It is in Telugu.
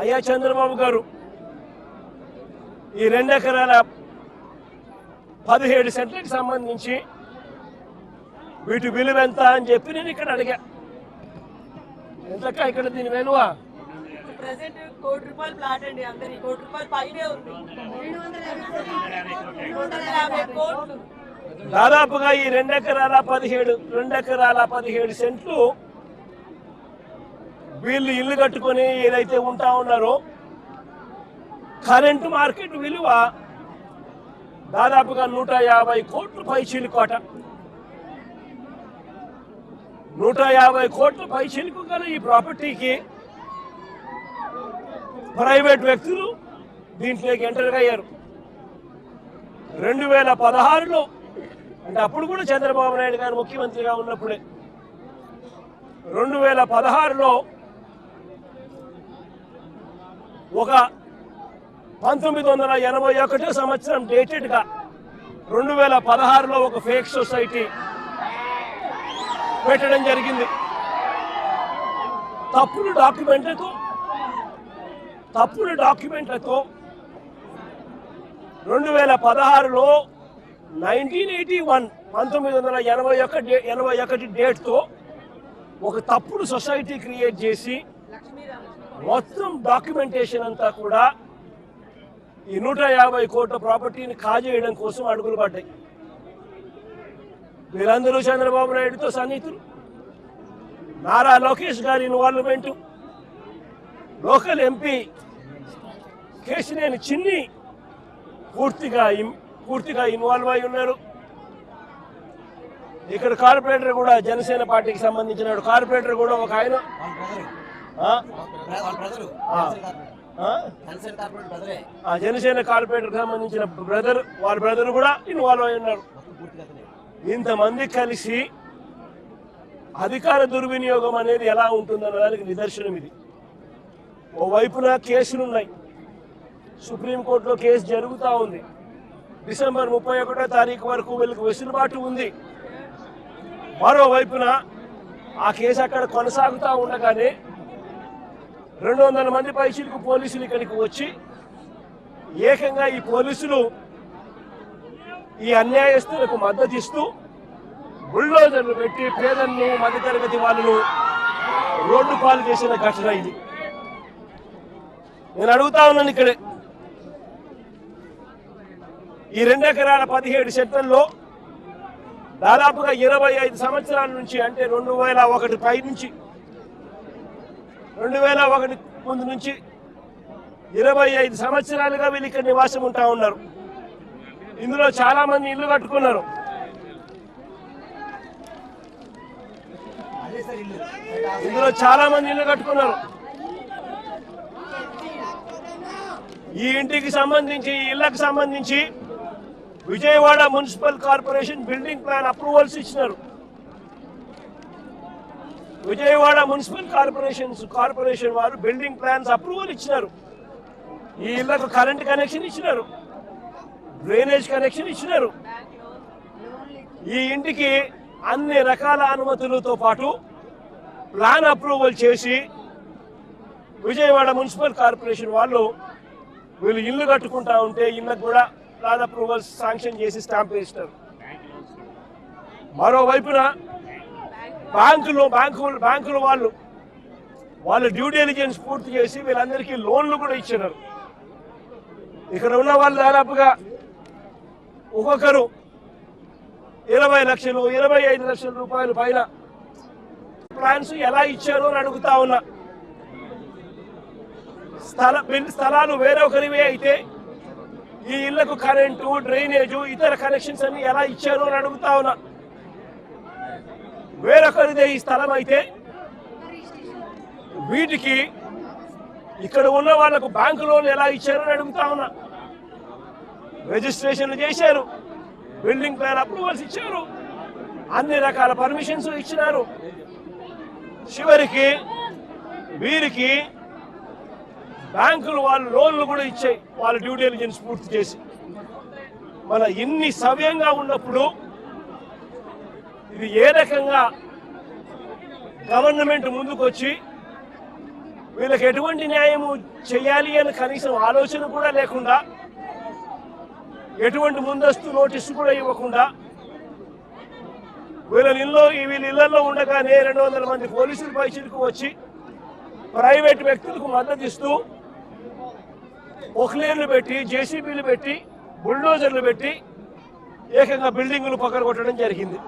అయ్యా చంద్రబాబు గారు ఈ రెండు ఎకరాల పదిహేడు సెంట్లకు సంబంధించి వీటి విలువ ఎంత అని చెప్పి నేను ఇక్కడ అడిగా. ఎంతక్క ఇక్కడ దీని విలువ? ప్రెసెంట్ కోటి రూపాయలు ప్లాట్ అండి అందరి. కోటి రూపాయలు పైనే ఉంది. రెండు వందల యాభై కోట్లు. దాదాపుగా ఈ రెండు ఎకరాల పదిహేడు రెండు ఎకరాల పదిహేడు సెంట్లు వీళ్ళు ఇల్లు కట్టుకొని ఏదైతే ఉంటా ఉన్నారో కరెంటు మార్కెట్ విలువ దాదాపుగా నూట యాభై కోట్లు పై కోట నూట యాభై కోట్ల పై గల ఈ ప్రాపర్టీకి ప్రైవేట్ వ్యక్తులు దీంట్లోకి ఎంటర్ అయ్యారు. రెండు వేల పదహారులో అంటే అప్పుడు కూడా చంద్రబాబు నాయుడు గారు ముఖ్యమంత్రిగా ఉన్నప్పుడే. రెండు వేల పదహారులో ఒక పంతొమ్మిది వందల ఎనభై ఒకటో సంవత్సరం డేటెడ్గా రెండు వేల పదహారులో ఒక ఫేక్ సొసైటీ పెట్టడం జరిగింది. తప్పుడు డాక్యుమెంట్లతో తప్పుడు డాక్యుమెంట్లతో రెండు వేల పదహారులో నైన్టీన్ ఎయిటీ వన్ పంతొమ్మిది వందల ఎనభై ఒకటి ఎనభై ఒకటి డేట్తో ఒక తప్పుడు సొసైటీ క్రియేట్ చేసి మొత్తం డాక్యుమెంటేషన్ అంతా కూడా ఈ నూట యాభై కోట్ల ప్రాపర్టీని కాజేయడం కోసం అడుగులు పడ్డాయి. వీరందరూ చంద్రబాబు నాయుడుతో సన్నిహితులు. నారా లోకేష్ గారి ఇన్వాల్వ్మెంట్. లోకల్ ఎంపీ కేశినేని చిన్ని పూర్తిగా పూర్తిగా ఇన్వాల్వ్ అయి ఉన్నారు. ఇక్కడ కార్పొరేటర్ కూడా జనసేన పార్టీకి సంబంధించిన కార్పొరేటర్ కూడా ఒక ఆయన. జనసేన కార్పొరేటర్ సంబంధించిన బ్రదర్ వాళ్ళ బ్రదర్ కూడా ఇన్వాల్వ్ అయి ఉన్నారు. ఇంతమంది కలిసి అధికార దుర్వినియోగం అనేది ఎలా ఉంటుందన్న దానికి నిదర్శనం ఇది. ఓవైపున కేసులు ఉన్నాయి. సుప్రీంకోర్టులో కేసు జరుగుతూ ఉంది. డిసెంబర్ ముప్పై ఒకటో తారీఖు వరకు వీళ్ళకి వెసులుబాటు ఉంది. మరోవైపున ఆ కేసు అక్కడ కొనసాగుతూ ఉండగానే రెండు వందల మంది పైసలకు పోలీసులు ఇక్కడికి వచ్చి ఏకంగా ఈ పోలీసులు ఈ అన్యాయస్తులకు మద్దతు ఇస్తూ బుల్డోజర్లు పెట్టి పేదలను మధ్యతరగతి వాళ్ళను రోడ్డు పాలు చేసిన ఘటన ఇది. నేను అడుగుతా ఉన్నాను ఇక్కడే. ఈ రెండు ఎకరాల పదిహేడు సెంటర్లో దాదాపుగా ఇరవై ఐదు సంవత్సరాల నుంచి అంటే రెండు వేల ఒకటి పై నుంచి రెండు వేల ఒకటి ముందు నుంచి ఇరవై ఐదు సంవత్సరాలుగా వీళ్ళు ఇక్కడ నివాసం ఉంటా ఉన్నారు. ఇందులో చాలా మంది ఇల్లు కట్టుకున్నారు. ఇందులో చాలా మంది ఇల్లు కట్టుకున్నారు. ఈ ఇంటికి సంబంధించి ఈ ఇళ్ళకు సంబంధించి Vijayawada municipal corporation building plan approvals ఇచ్చినారు. విజయవాడ మున్సిపల్ కార్పొరేషన్స్ కార్పొరేషన్ వారు బిల్డింగ్ ప్లాన్స్ అప్రూవల్ ఇచ్చినారు. ఈ ఇళ్ళకు కరెంట్ కనెక్షన్ ఇచ్చినారు. డ్రైనేజ్ కనెక్షన్ ఇచ్చినారు. ఈ ఇంటికి అన్ని రకాల అనుమతులతో పాటు ప్లాన్ అప్రూవల్ చేసి విజయవాడ మున్సిపల్ కార్పొరేషన్ వాళ్ళు వీళ్ళు ఇల్లు కట్టుకుంటా ఉంటే ఇళ్ళకు కూడా ప్లాన్ అప్రూవల్స్ శాంక్షన్ చేసి స్టాంప్ వేస్తారు మరోవైపున బ్యాంకులు బ్యాంకులు బ్యాంకుల వాళ్ళు వాళ్ళు డ్యూ డెలిజెన్స్ పూర్తి చేసి వీళ్ళందరికీ లోన్లు కూడా ఇచ్చినారు. ఇక్కడ ఉన్న వాళ్ళు దాదాపుగా ఒక్కొక్కరు ఇరవై లక్షలు ఇరవై ఐదు లక్షల రూపాయల పైన ప్లాన్స్ ఎలా ఇచ్చారు అని అడుగుతా ఉన్నా. స్థల స్థలాలు వేరొకరివే అయితే ఈ ఇళ్ళకు కరెంటు డ్రైనేజు ఇతర కనెక్షన్స్ అన్ని ఎలా ఇచ్చారు అని అడుగుతా ఉన్నా. వేరొకరిదే ఈ స్థలం అయితే వీటికి ఇక్కడ ఉన్న వాళ్ళకు బ్యాంకు లోన్ ఎలా ఇచ్చారని అడుగుతా ఉన్నా. రిజిస్ట్రేషన్లు చేశారు. బిల్డింగ్ ప్లాన్ అప్రూవల్స్ ఇచ్చారు. అన్ని రకాల పర్మిషన్స్ ఇచ్చినారు. చివరికి వీరికి బ్యాంకులు వాళ్ళు లోన్లు కూడా ఇచ్చాయి. వాళ్ళ డ్యూ డెలిజెన్స్ పూర్తి చేసి. మన ఇన్ని సవ్యంగా ఉన్నప్పుడు ఇది ఏ రకంగా గవర్నమెంట్ ముందుకు వచ్చి వీళ్ళకి ఎటువంటి న్యాయము చేయాలి అని కనీసం ఆలోచన కూడా లేకుండా ఎటువంటి ముందస్తు నోటీసు కూడా ఇవ్వకుండా వీళ్ళ ఇల్లు వీళ్ళ ఇళ్ళలో ఉండగానే రెండు వందల మంది పోలీసులు పైచిలకు వచ్చి ప్రైవేట్ వ్యక్తులకు మద్దతు ఇస్తూ ఒక్లేర్లు పెట్టి జేసీబీలు పెట్టి బుల్డోజర్లు పెట్టి ఏకంగా బిల్డింగులు పక్కన కొట్టడం జరిగింది.